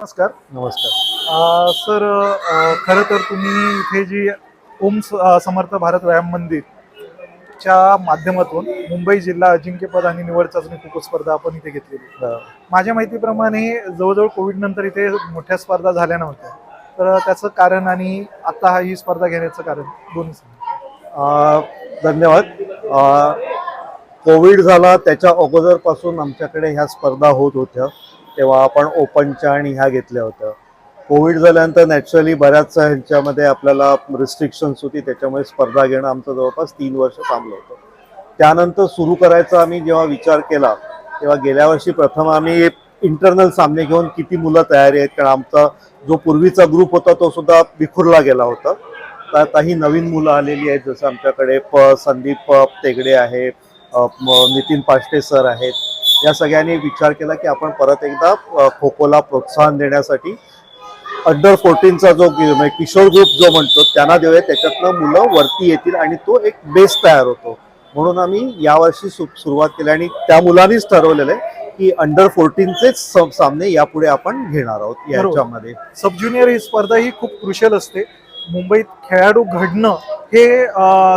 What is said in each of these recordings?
नमस्कार. नमस्कार. सर खरं तर तुम्ही इथे जी ओम समर्थ भारत व्यायाम मंदिर च्या माध्यमातून मुंबई जिल्हा अजिंक्यपद आणि निवड चाचणी खो खो स्पर्धा आपण इथे घेतलेली. माझ्या माहितीप्रमाणे जवळजवळ कोविड नंतर इथे मोठ्या स्पर्धा झाल्या नव्हत्या. तर त्याचं कारण आणि आता ही स्पर्धा घेण्याचं कारण दोन्ही धन्यवाद. कोविड झाला त्याच्या अगोदरपासून आमच्याकडे ह्या स्पर्धा होत होत्या. तेव्हा आपण ओपनच्या आणि ह्या घेतल्या होत्या. कोविड झाल्यानंतर नॅचरली बऱ्याच ह्यांच्यामध्ये आपल्याला रिस्ट्रिक्शन्स होती त्याच्यामुळे स्पर्धा घेणं आमचं जवळपास तीन वर्ष थांबलं होतं. त्यानंतर सुरू करायचा आम्ही जेव्हा विचार केला तेव्हा गेल्या वर्षी प्रथम आम्ही इंटरनल सामने घेऊन किती मुलं तयारी आहेत कारण आमचा जो पूर्वीचा ग्रुप होता तो सुद्धा विखुरला गेला होता. तर काही नवीन मुलं आलेली आहेत जसं आमच्याकडे प संदीप तेगडे आहे नितीन पाष्टे सर आहेत. या सगळ्यांनी विचार केला की आपण परत एकदा खो खोला प्रोत्साहन देण्यासाठी अंडर फोर्टीनचा जो म्हणजे किशोर ग्रुप जो म्हणतो त्यांना देऊया. त्याच्यातनं मुलं वरती येतील आणि तो एक बेस तयार होतो. म्हणून आम्ही यावर्षी सुरुवात केली आणि त्या मुलांनीच ठरवलेलं आहे की अंडर फोर्टीनचेच सामने यापुढे आपण घेणार आहोत. याच्यामध्ये. सब ज्युनियर ही स्पर्धा ही खूप क्रुशियल असते. मुंबईत खेळाडू घडणं हे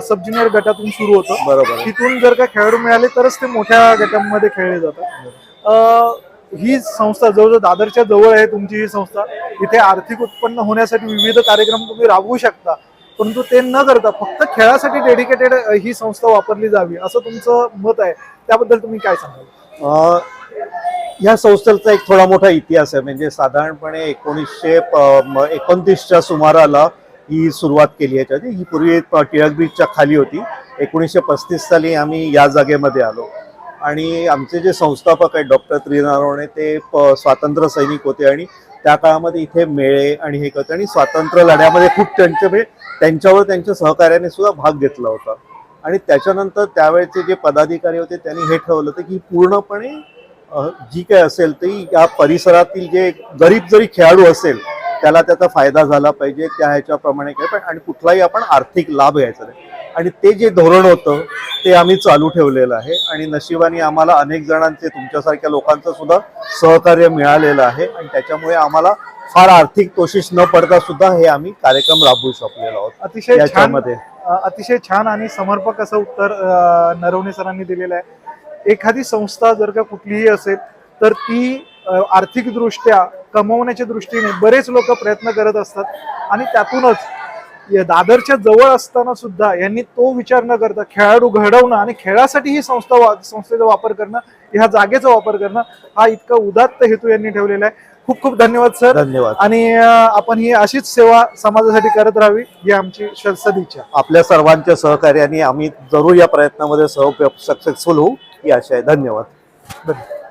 सब ज्युनियर गटातून सुरू होतं. बरोबर. तिथून जर का खेळाडू मिळाले तरच ते मोठ्या गटांमध्ये खेळले जातात. ही संस्था जवळजवळ दादरच्या जवळ आहे तुमची ही संस्था. इथे आर्थिक उत्पन्न होण्यासाठी विविध कार्यक्रम तुम्ही राबवू शकता. परंतु ते न करता फक्त खेळासाठी डेडिकेटेड ही संस्था वापरली जावी असं तुमचं मत आहे. त्याबद्दल तुम्ही काय सांगाल? या संस्थेचा एक थोडा मोठा इतिहास आहे. म्हणजे साधारणपणे एकोणीसशे एकोणतीसच्या सुमाराला ही सुरुवात केली याच्यात ही पूर्वी टिळक ब्रिजच्या खाली होती. एकोणीसशे पस्तीस साली आम्ही या जागेमध्ये आलो. आणि आमचे जे संस्थापक आहेत डॉक्टर त्रिनारायणे ते प- स्वातंत्र्य सैनिक होते आणि त्या काळामध्ये इथे मेळे आणि हे करते. आणि स्वातंत्र्य लढ्यामध्ये खूप त्यांचे म्हणजे त्यांच्यावर त्यांच्या सहकार्याने सुद्धा भाग घेतला होता. आणि त्याच्यानंतर त्यावेळेचे जे पदाधिकारी होते त्यांनी हे ठरवलं होतं की पूर्णपणे जी काय असेल ती या परिसरातील जे गरीब जरी खेळाडू असेल त्याला त्याचा फायदा झाला पाहिजे त्या ह्याच्याप्रमाणे काय पण आणि कुठलाही आपण आर्थिक लाभ घ्यायचा नाही. आणि ते जे धोरण होतं ते आम्ही चालू ठेवलेलं आहे. आणि नशिबाने आम्हाला अनेक जणांचे तुमच्यासारख्या लोकांचं सुद्धा सहकार्य मिळालेलं आहे. आणि त्याच्यामुळे आम्हाला फार आर्थिक कोशिश न पडता सुद्धा हे आम्ही कार्यक्रम राबवू शकलेलो आहोत. अतिशय याच्यामध्ये. अतिशय छान आणि समर्पक असं उत्तर नरवणे सरांनी दिलेलं आहे. एखादी संस्था जर का कुठलीही असेल तर ती आर्थिकदृष्ट्या कमवण्याच्या दृष्टीने बरेच लोक प्रयत्न करत असतात. आणि त्यातूनच दादरच्या जवळ असताना सुद्धा यांनी तो विचार न करता खेळाडू घडवणं आणि खेळासाठी ही संस्था वा- संस्थेचा वापर करणं ह्या जागेचा वापर करणं हा इतका उदात्त हेतू यांनी ठेवलेला आहे. खूप खूप धन्यवाद सर. धन्यवाद. आणि आपण ही अशीच सेवा समाजासाठी करत राहावी ही आमची सदिच्छा. आपल्या सर्वांच्या सहकार्याने आम्ही जरूर या प्रयत्नामध्ये सह सक्सेसफुल होऊ ही आशा आहे. धन्यवाद. धन्यवाद.